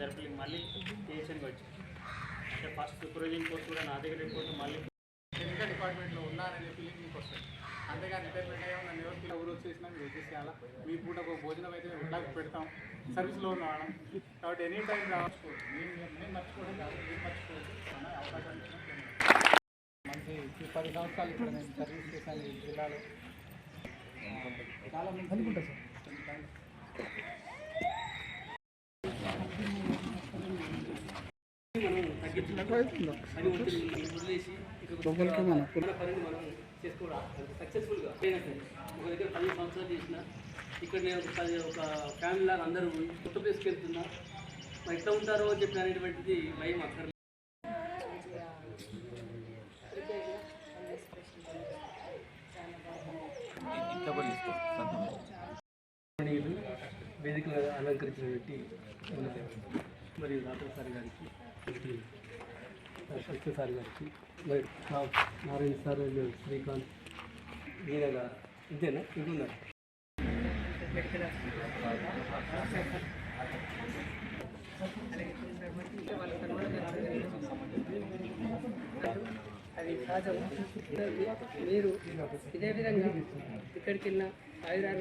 జరిపి మళ్ళీ స్టేషన్కి వచ్చాను అంటే ఫస్ట్ సూపర్వైజింగ్ కోర్స్ కూడా నా దగ్గర రిపోర్ట్ మళ్ళీ కెమికల్ డిపార్ట్మెంట్లో ఉన్నారనే చెప్పి మీకు వస్తుంది. అంతేగాని రిటైర్మెంట్ అయ్యాం నన్ను ఎవరికి ఎవరు వచ్చేసినా మీరు వచ్చేసేయాలా? మీ పూట ఒక భోజనం అయితే ఉండాలి పెడతాం. సర్వీస్లో ఉన్నాను కాబట్టి ఎనీ టైం రావచ్చుకోవచ్చు నేను మేము మర్చిపోవడం కాదు. నేను మర్చిపోవచ్చు. అనే అవకాశం మంచి పది సంవత్సరాలు ఇక్కడ నేను సర్వీస్ చేశాను ఈ జిల్లాలో. చాలా మంది అనుకుంటా సార్. వదిలేసి ఇక మన పనిని మనం చేసుకోవడం సక్సెస్ఫుల్గా అయినా సరే ఒక దగ్గర పది సంవత్సరాలు చేసిన ఇక్కడ నేను ఒక పది ఒక ఫ్యామిలీ లాగా అందరూ కొత్త ప్లేస్కి వెళ్తున్నా మరి ఎట్లా ఉంటారో అని చెప్పి అనేటువంటిది భయం అక్కడ నీళ్ళు వేదికలు అలంకరించినటువంటి ఉన్నది. మరియు రాత్రి సార్ గారికి సత్య సార్ గారికి. మరి నారాయణ సార్ శ్రీకాంత్ ఈయనగా ఇంతేనా? ఇంకున్నారు అది సహజం మీరు ఇదే విధంగా ఇక్కడికి వెళ్ళిన ఆయురాలు